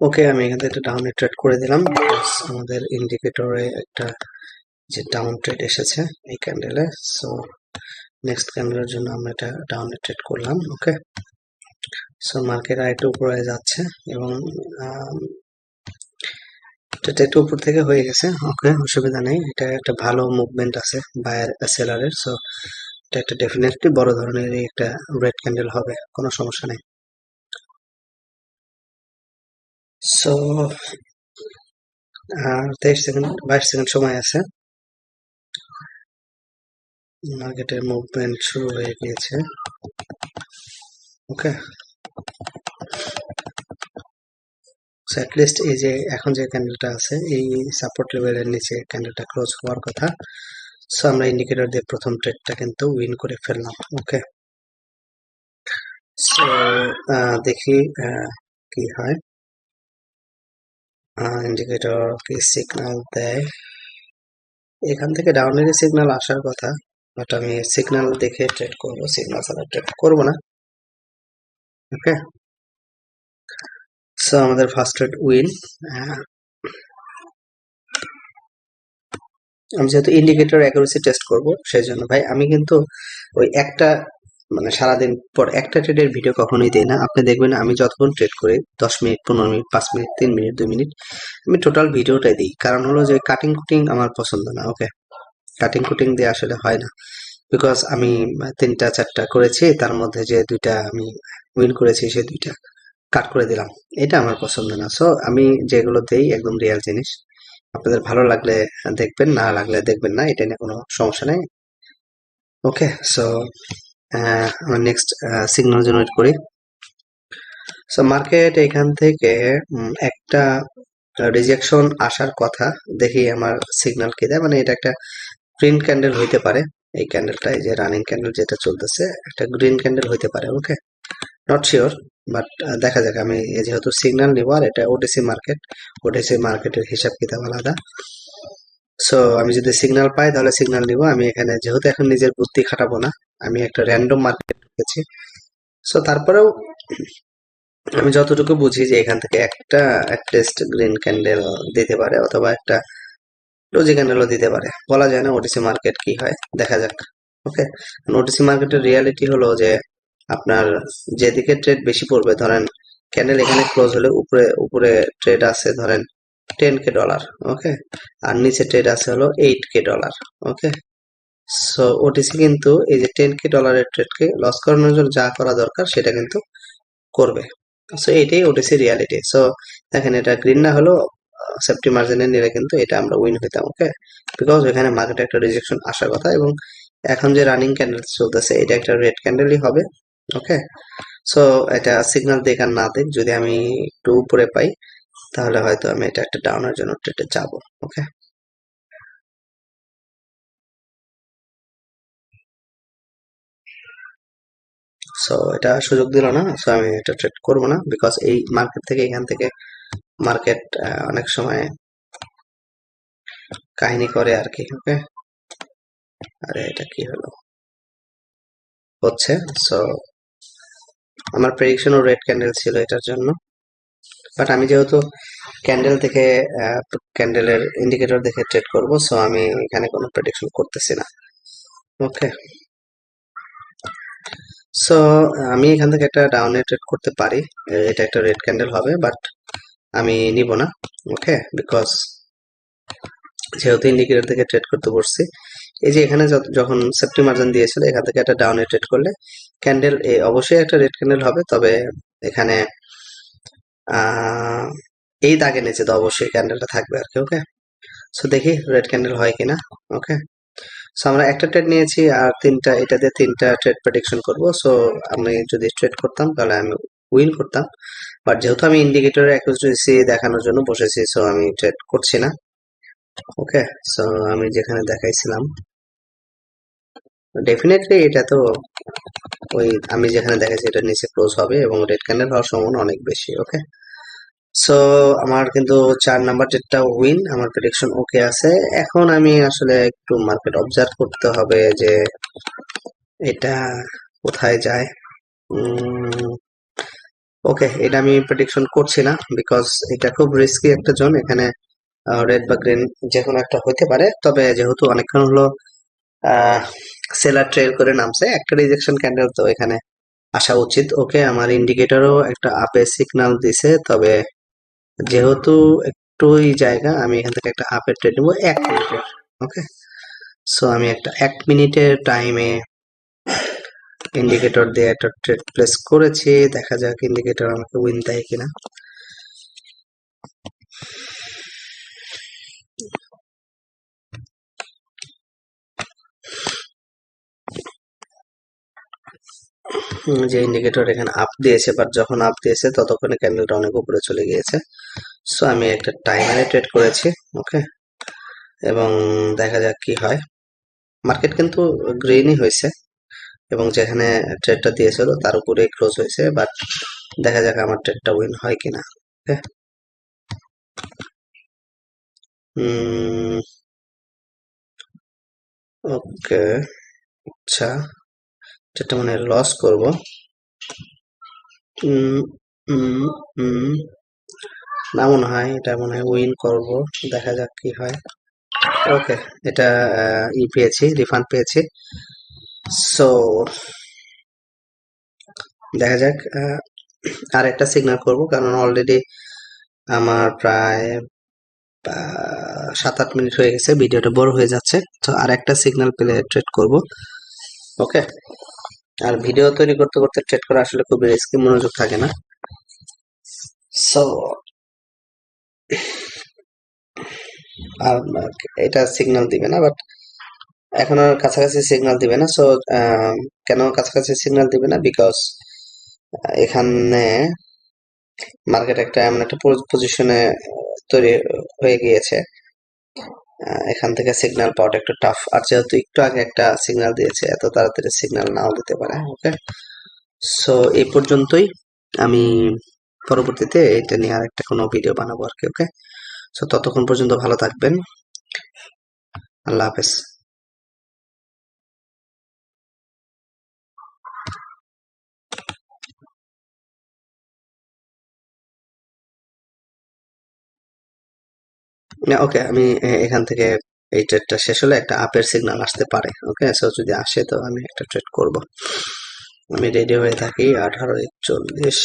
ওকে আমি এখান থেকে একটা ডাউন ট্রেড করে দিলাম আমাদের ইন্ডিকেটরে একটা যে ডাউন ট্রেড এসেছে এই ক্যান্ডেলে সো নেক্সট ক্যান্ডেলের জন্য আমরা এটা ডাউন ট্রেড করলাম ওকে সো মার্কেট আরেকটু উপরে যাচ্ছে এবং এটা একটু উপর থেকে হয়ে গেছে ওকে অসুবিধা নেই, এটা একটা ভালো মুভমেন্ট আছে বায়ার সেলারের সো এটা একটা ডেফিনেটলি বড় ধরনের একটা রেড ক্যান্ডেল হবে, কোনো সমস্যা নেই। সো আর তেইশ সেকেন্ড, বাইশ সেকেন্ড সময় আছে। মার্কেটের মুভমেন্ট শুরু হয়ে গিয়েছে। ওকে সো লিস্ট এই যে, এখন যে ক্যান্ডেলটা আছে, এই সাপোর্ট লেভেলের নিচে ক্যান্ডেলটা ক্লোজ হওয়ার কথা। সো আমরা ইন্ডিকেটর দিয়ে প্রথম ট্রেডটা কিন্তু উইন করে ফেললাম। ওকে সো দেখি কি হয়। ইন্ডিকেটর কি সিগন্যাল দেয়। এখান থেকে ডাউনের সিগন্যাল আসার কথা বাট আমি সিগন্যাল দেখে ট্রেড করব সিগন্যাল ছাড়া ট্রেড করব না। ওকে সো আমাদের ফার্স্ট ট্রেড উইন আমি যেহেতু ইন্ডিকেটর অ্যাকুরেসি টেস্ট করব সেই জন্য ভাই, আমি কিন্তু ওই একটা মানে সারাদিন পর একটা ট্রেডের ভিডিও কখনোই দেই না। আপনি দেখবেন আমি যতক্ষণ ট্রেড করি, দশ মিনিট, পনেরো মিনিট, পাঁচ মিনিট, তিন মিনিট, দুই মিনিট, আমি টোটাল ভিডিওটাই দিই। কারণ হলো যে কাটিং কুটিং আমার পছন্দ না ওকে কাটিং কুটিং দিয়ে আসলে হয় না। বিকজ আমি তিনটা, চারটা করেছি, তার মধ্যে যে দুইটা আমি উইন করেছি, সে দুইটা কাট করে দিলাম। এটা আমার পছন্দ না। সো আমি যেগুলো দেই একদম রিয়েল জিনিস। আপনাদের ভালো লাগলে দেখবেন, না লাগলে দেখবেন না, এটা নিয়ে কোনো সমস্যা নেই। Okay so next signal generate করি। সো মার্কেট এখান থেকে একটা রিজেকশন আসার কথা, দেখি আমার সিগন্যাল কি দেয়। মানে এটা একটা গ্রিন ক্যান্ডেল হইতে পারে। এই ক্যান্ডেলটা এই যে রানিং ক্যান্ডেল যেটা চলতেছে, একটা গ্রিন ক্যান্ডেল হইতে পারে ওকে নট শিওর বাট দেখা যাক। আমি যেহেতু সিগন্যাল নিব, আর এটা ওটিসি মার্কেট ওটিসি মার্কেটের হিসাব কিতাব আলাদা। সো আমি যদি সিগন্যাল পাই, তাহলে সিগন্যাল নিব আমি এখানে যেহেতু এখন নিজের বুদ্ধি খাটাবো না, আমি একটা র্যান্ডম মার্কেট ঢুকেছি। সো তারপরেও আমি যতটুকু বুঝি যে এখান থেকে একটা অ্যাটলিস্ট গ্রিন ক্যান্ডেল দিতে পারে অথবা একটা রোজি ক্যান্ডেলও দিতে পারে। বলা যায় না ওটিসি মার্কেট কি হয়, দেখা যাক। ওকে ওটিসি মার্কেটের রিয়ালিটি হলো যে, আপনার যেদিকে ট্রেড বেশি পড়বে, ধরেন ক্যান্ডেল এখানে ক্লোজ হলে উপরে উপরে ট্রেড আছে ধরেন টেন কে ডলার ওকে আর নিচে ট্রেড আছে হলো eight K dollar okay so OTC কিন্তু এই যে টেন কে ডলারের ট্রেডকে লস করানোর জন্য যা করা দরকার সেটা কিন্তু করবে। সো এটাই ওটিসি রিয়ালিটি সো দেখেন এটা গ্রিন না হলেও সেফটি মার্জিনে নিলে কিন্তু এটা আমরা উইন হইতাম ওকে বিকজ এখানে মার্কেটে একটা রিজেকশন আসার কথা এবং এখন যে রানিং ক্যান্ডেল চলতেছে, এটা একটা রেড ক্যান্ডেলই হবে ওকে সো এটা সিগন্যাল দেখ আর না দেখ যদি আমি একটু উপরে পাই তাহলে হয়তো আমি এটা একটা ডাউনের জন্য ট্রেডে যাব ওকে সো এটা সুযোগ দিল না সো আমি এটা ট্রেড করব না বিকজ এই মার্কেট থেকে, এখান থেকে মার্কেট অনেক সময় কাহিনী করে আর কি ওকে আরে, এটা কি হলো? হচ্ছে সো আমার প্রেডিকশনও রেড ক্যান্ডেল ছিল এটার জন্য। বাট আমি যেহেতু ক্যান্ডেল থেকে ক্যান্ডেলের ইন্ডিকেটর দেখে ট্রেড করব সো আমি এখানে কোনো প্রেডিকশন করতেছি না। ওকে সো আমি এখান থেকে একটা ডাউনে ট্রেড করতে পারি। এটা একটা রেড ক্যান্ডেল হবে বাট আমি নিব না। ওকে বিকজ যেহেতু ইন্ডিকেটর থেকে ট্রেড করতে বসছি, এই যে এখানে যখন সেফটি মার্জিন দিয়েছিল, এখান থেকে একটা ডাউনে ট্রেড করলে ক্যান্ডেল অবশ্যই একটা রেড ক্যান্ডেল হবে, তবে এখানে এই দাগের নিচে তো অবশ্যই ক্যান্ডেলটা থাকবে আর কি ওকে সো দেখি রেড ক্যান্ডেল হয় কিনা ওকে সো আমরা একটা ট্রেড নিয়েছি আর তিনটা, এটা দিয়ে তিনটা ট্রেড প্রেডিকশন করব। সো আমি যদি ট্রেড করতাম, তাহলে আমি উইন করতাম। বাট যেহেতু আমি ইন্ডিকেটর অ্যাকুরেসি দেখানোর জন্য বসেছি সো আমি ট্রেড করছি না ওকে সো আমি যেখানে দেখাইছিলাম ডেফিনেটলি এটা তো ওই আমি যেখানে দেখাইছি এটা নিচে ক্লোজ হবে এবং রেড ক্যান্ডেল হওয়ার সম্ভাবনা অনেক বেশি ওকে সো আমার কিন্তু চার নাম্বার ডেটটা উইন আমার প্রেডিকশন ওকে আছে। এখন আমি আসলে একটু মার্কেট অবজার্ভ করতে হবে যে এটা কোথায় যায়। ওকে এটা আমি প্রেডিকশন করছি না বিকজ এটা খুব রিস্কি একটা জোন এখানে রেড বা গ্রিন যে কোনো একটা হইতে পারে। তবে যেহেতু অনেকক্ষণ হলো সেলার ট্রেল করে নামছে। একটা রিজেকশন ক্যান্ডেল তো এখানে আসা উচিত। ওকে আমার ইন্ডিকেটরও একটা আপে সিগন্যাল দিছে, তবে যেহেতু একটু এই জায়গা, আমি এখান থেকে একটা আপের ট্রেড নেব এক মিনিটের ওকে সো আমি একটা এক মিনিটের টাইমে ইন্ডিকেটর দিয়ে একটা ট্রেড প্লেস করেছি। দেখা যাক ইন্ডিকেটর আমাকে উইন দেয় কিনা। যে ইন্ডিকেটর এখানে আপ দিয়েছে বাট যখন আপ দিয়েছে, ততক্ষণে ক্যান্ডেলটা অনেক উপরে চলে গিয়েছে। সো আমি একটা টাইমারে ট্রেড করেছি ওকে এবং দেখা যাক কি হয়। মার্কেট কিন্তু গ্রিনই হয়েছে, এবং যেখানে ট্রেডটা দিয়েছিল, তার উপরে ক্লোজ হয়েছে বাট দেখা যাক আমার ট্রেডটা উইন হয় কিনা ওকে ওকে আচ্ছা। যেটা মানে লস করব। না মনে হয়, এটা মনে হয় উইন করব। দেখা যাক কি হয়। ওকে এটা ই পেয়েছি রিফান্ড পেয়েছি। সো দেখা যাক আর একটা সিগনাল করব, কারণ অলরেডি আমার প্রায় সাত আট মিনিট হয়ে গেছে ভিডিওটা বড় হয়ে যাচ্ছে। তো আর একটা সিগনাল পেলে ট্রেড করব। ওকে আর ভিডিও তৈরি করতে করতে ট্রেড করা আসলে খুবই রিস্কি মনোযোগ থাকে না। সো আর এটা সিগন্যাল দিবে না বাট এখন আর কাছাকাছি সিগন্যাল দিবে না। সো কেন কাছাকাছি সিগন্যাল দিবে না? বিকজ এখানে মার্কেট একটা এমন একটা পজিশনে তৈরি হয়ে গিয়েছে। এখান থেকে সিগন্যাল পাওয়াটা একটু টাফ আর যেহেতু একটু আগে একটা সিগন্যাল দিয়েছে, এত তাড়াতাড়ি সিগন্যাল নাও দিতে পারে। ওকে সো এই পর্যন্তই। আমি পরবর্তীতে এটা নিয়ে আর একটা কোনো ভিডিও বানাবো আর কি ওকে সো ততক্ষণ পর্যন্ত ভালো থাকবেন। আল্লাহ হাফেজ। ওকে আমি এখান থেকে এই ট্রেডটা শেষ হলে একটা আপের সিগন্যাল আসতে পারে ওকে সো যদি আসে, তো আমি একটা ট্রেড করব। আমি রেডি হয়ে থাকি, আঠারো একচল্লিশ।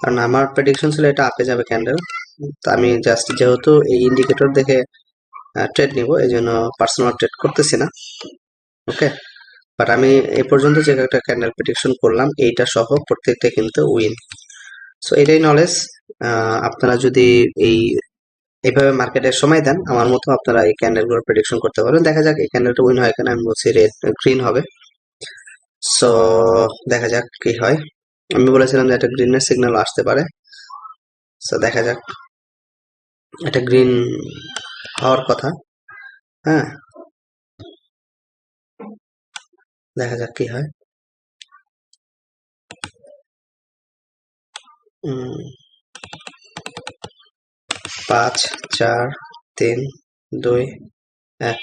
কারণ আমার প্রেডিকশন ছিল এটা আপে যাবে ক্যান্ডেল তো আমি জাস্ট যেহেতু এই ইন্ডিকেটর দেখে ট্রেড নিব, এই জন্য পার্সোনাল ট্রেড করতেছি না। ওকে বাট আমি এই পর্যন্ত যে একটা ক্যান্ডেল প্রেডিকশন করলাম, এইটা সহ প্রত্যেকটা কিন্তু উইন সো এটাই নলেজ আপনারা যদি এই, এইভাবে মার্কেটের সময় দেন, আমার মতো আপনারা এই ক্যান্ডেলগুলো প্রেডিকশন করতে পারেন। দেখা যাক, এই ক্যান্ডেলটা উইন হয় কিনা, আমি বলছি রেড গ্রিন হবে। সো দেখা যাক কি হয়। আমি বলেছিলাম যে একটা গ্রিনের সিগন্যাল আসতে পারে। সো দেখা যাক। এটা গ্রিন হওয়ার কথা। হ্যাঁ। দেখা যাক কি হয়। পাঁচ, চার, তিন, দুই, এক।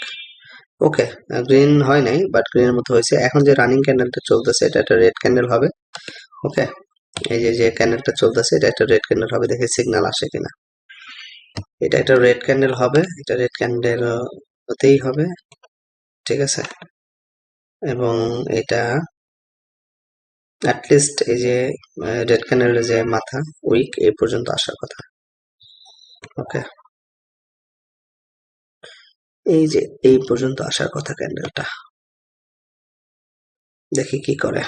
ওকে, গ্রিন হয় নাই, বাট গ্রিনের মতো হয়েছে। এখন যে রানিং ক্যান্ডেলটা চলতেছে, এটা একটা রেড ক্যান্ডেল হবে। ওকে? এই যে যে ক্যান্ডেলটা চলতেছে, এটা একটা রেড ক্যান্ডেল হবে, দেখে সিগন্যাল আসে কিনা। এটা একটা রেড ক্যান্ডেল হবে, এটা রেড ক্যান্ডেল হতেই হবে, ঠিক আছে? এবং এটা অ্যাটলিস্ট এই যে রেড ক্যান্ডেলের যে মাথা উইক এই পর্যন্ত আসার কথা। ওকে এই যে, এই পর্যন্ত আসার কথা ক্যান্ডেলটা দেখি কি করে।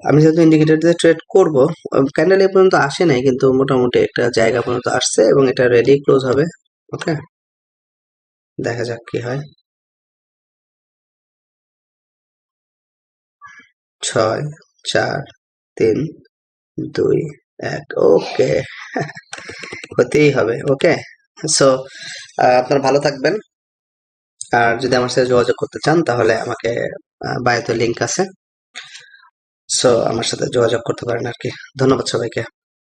আমি যেহেতু ইন্ডিকেটর দিয়ে ট্রেড করব ক্যান্ডেল এই পর্যন্ত আসে নাই, কিন্তু মোটামুটি একটা জায়গা পর্যন্ত আসছে এবং এটা রেডি ক্লোজ হবে ওকে দেখা যাক কি হয়। ছয়, চার, তিন, দুই, এক ওকে হতেই হবে ওকে সো আপনারা ভালো থাকবেন। আর যদি আমার সাথে যোগাযোগ করতে চান, তাহলে আমাকে বায়োতে লিঙ্ক আছে। সো আমার সাথে যোগাযোগ করতে পারেন আর কি। ধন্যবাদ সবাইকে।